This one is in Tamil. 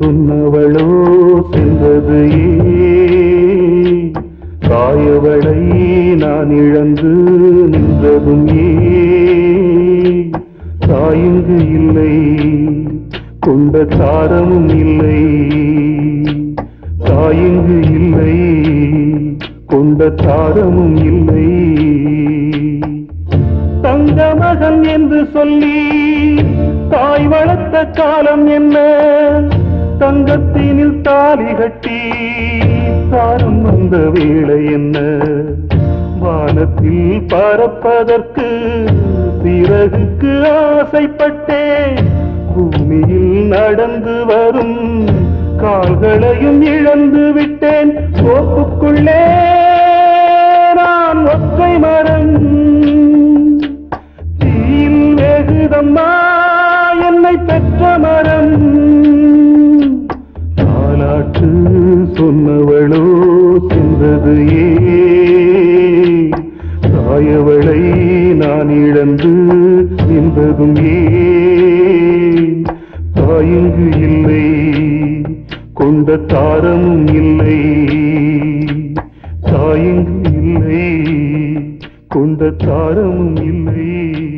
சொன்னவளோ சென்றது ஏன் தாயவளை நான் இழந்து நின்றதும் ஏன் இல்லை கொண்ட தாரமும் இல்லை. தாயிங்கு இல்லை கொண்ட தாரமும் இல்லை. தங்க மகன் என்று சொல்லி தாய் வளர்த்த காலம் என்ன? தங்கத்தினில் தாலி கட்டி தாரம் வந்த வேளை என்ன? வானத்தில் பறப்பதற்கு சிறகுக்கு ஆசைப்பட்டேன். பூமியில் நடந்து வரும் கால்களையும் இழந்து விட்டேன். கோப்புக்குள்ளே நான் ஒற்றை மரம். தீயில் வெகுதம்மா என்று சொன்னவளோ சென்றது ஏயவளை நான் இழந்து நின்றதும் ஏங்கு இல்லை கொண்ட தாரமும் இல்லை. தாயங்கு இல்லை கொண்ட தாரமும் இல்லை.